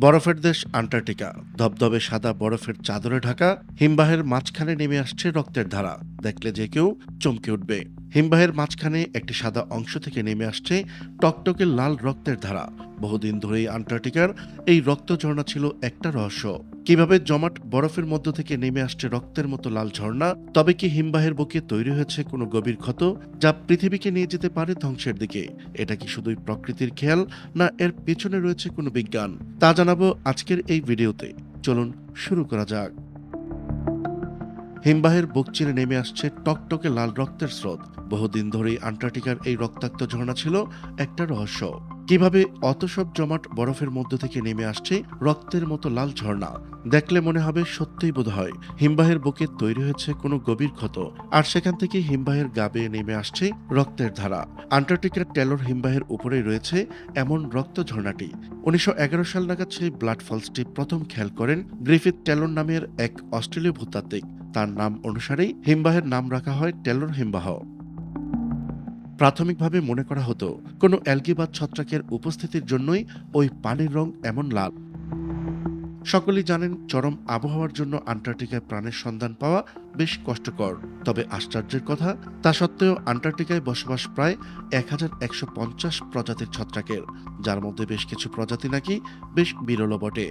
বরফের দেশ আন্টার্কটিকা। ধবধবে সাদা বরফের চাদরে ঢাকা, হিমবাহের মাঝখানে নেমে আসছে রক্তের ধারা। দেখলে যে কেউ চমকে উঠবে। হিমবাহের মাঝখানে একটি সাদা অংশ থেকে নেমে আসছে টকটকে লাল রক্তের ধারা। বহুদিন ধরেই আন্টার্কটিকার এই রক্ত ঝর্ণা ছিল একটা রহস্য। কীভাবে জমাট বরফের মধ্য থেকে নেমে আসছে রক্তের মতো লাল ঝর্ণা, তবে কি হিমবাহের বুকে তৈরি হয়েছে কোনো গভীর ক্ষত যা পৃথিবীকে নিয়ে যেতে পারে ধ্বংসের দিকে? এটা কি শুধুই প্রকৃতির খেয়াল, না এর পেছনে রয়েছে কোনো বিজ্ঞান? তা জানাব আজকের এই ভিডিওতে। চলুন শুরু করা যাক। হিমবাহের বুক চিরে নেমে আসছে টকটকে লাল রক্তের স্রোত। বহুদিন ধরেই আন্টার্কটিকার এই রক্তাক্ত ঝর্ণা ছিল একটা রহস্য। কীভাবে অত সব জমাট বরফের মধ্য থেকে নেমে আসছে রক্তের মতো লাল ঝর্ণা? দেখলে মনে হবে সত্যিই বোধ হয় হিমবাহের বুকে তৈরি হয়েছে কোনো গভীর ক্ষত। আর সেখান থেকে হিমবাহের গা বেয়ে নেমে আসছে রক্তের ধারা। আন্টার্কটিকার টেলর হিমবাহের উপরেই রয়েছে এমন রক্ত ঝর্ণাটি। উনিশশো এগারো সাল নাগাদ সেই ব্লাড ফলসটি প্রথম খেয়াল করেন গ্রিফিথ টেলর নামের এক অস্ট্রেলীয় ভূতাত্ত্বিক। তার নাম অনুসারেই হিমবাহের নাম রাখা হয় টেলর হিমবাহ। প্রাথমিকভাবে মনে করা হতো, কোনো অ্যালগি বা ছত্রাকের উপস্থিতির জন্যই ওই পানির রং এমন লাল। সকলেই জানেন চরম আবহাওয়ার জন্য আন্টার্কটিকায় প্রাণের সন্ধান পাওয়া বেশ কষ্টকর। তবে আশ্চর্যের কথা, তা সত্ত্বেও আন্টার্কটিকায় বসবাস প্রায় এক হাজার একশো পঞ্চাশ প্রজাতির ছত্রাকের, যার মধ্যে বেশ কিছু প্রজাতি নাকি বেশ বিরল বটে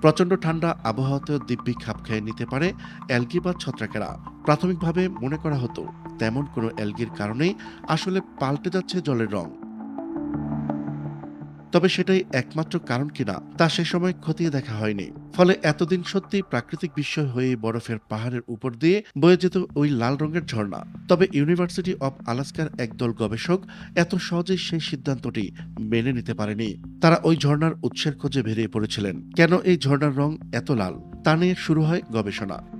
প্রচণ্ড ঠান্ডা আবহাওয়াতেও দিব্যি খাপ খেয়ে নিতে পারে অ্যালগি বা ছত্রাকেরা। প্রাথমিকভাবে মনে করা হতো, তেমন কোনো অ্যালগির কারণেই আসলে পাল্টে যাচ্ছে জলের রং। তবে সেটাই একমাত্র কারণ কিনা তা সে সময় খতিয়ে দেখা হয়নি। ফলে এতদিন সত্যি প্রাকৃতিক বিস্ময় হয়ে বরফের পাহাড়ের উপর দিয়ে বয়ে যেত ওই লাল রঙের ঝর্ণা। তবে ইউনিভার্সিটি অব আলাস্কার একদল গবেষক এত সহজেই সেই সিদ্ধান্তটি মেনে নিতে পারেনি। তারা ওই ঝর্ণার উৎসের খোঁজে বেরিয়ে পড়েছিলেন। কেন এই ঝর্ণার রং এত লাল? তা নিয়ে শুরু হয় গবেষণা।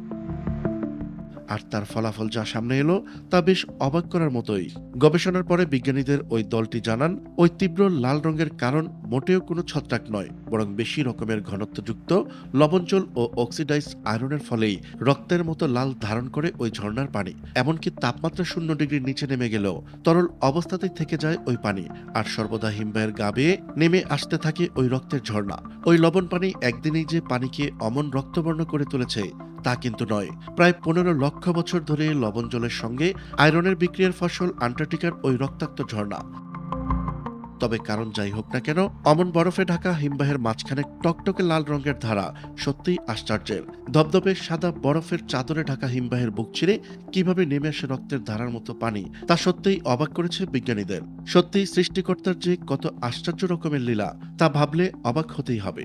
আর তার ফলাফল যা সামনে এলো তা বেশ অবাক করার মতোই। গবেষণার পরে বিজ্ঞানীদের ওই দলটি জানান, ওই তীব্র লাল রঙের কারণ মোটেও কোনো ছত্রাক নয়, বরং বেশি রকমের ঘনত্বযুক্ত, লবণজল ও অক্সিডাইজ আয়রনের ফলেই রক্তের মতো লাল ধারণ করে ওই ঝর্ণার পানি। এমনকি তাপমাত্রা শূন্য ডিগ্রির নিচে নেমে গেলেও তরল অবস্থাতেই থেকে যায় ওই পানি, আর সর্বদা হিমবাহের গা বেয়ে নেমে আসতে থাকে ওই রক্তের ঝর্ণা। ওই লবণ পানি একদিনেই যে পানিকে অমন রক্তবর্ণ করে তুলেছে তা কিন্তু নয়। প্রায় পনেরো লক্ষ বছর ধরে লবণ জলের সঙ্গে আয়রনের বিক্রিয়ার ফসল আন্টার্কটিকার ওই রক্তাক্ত ঝর্ণা। তবে কারণ যাই হোক না কেন, অমন বরফে ঢাকা হিমবাহের মাঝখানে টকটকে লাল রঙের ধারা সত্যিই আশ্চর্যের। ধবধবে সাদা বরফের চাদরে ঢাকা হিমবাহের বুক চিরে কীভাবে নেমে আসে রক্তের ধারার মতো পানি, তা সত্যিই অবাক করেছে বিজ্ঞানীদের। সত্যিই সৃষ্টিকর্তার যে কত আশ্চর্য রকমের লীলা, তা ভাবলে অবাক হতেই হবে।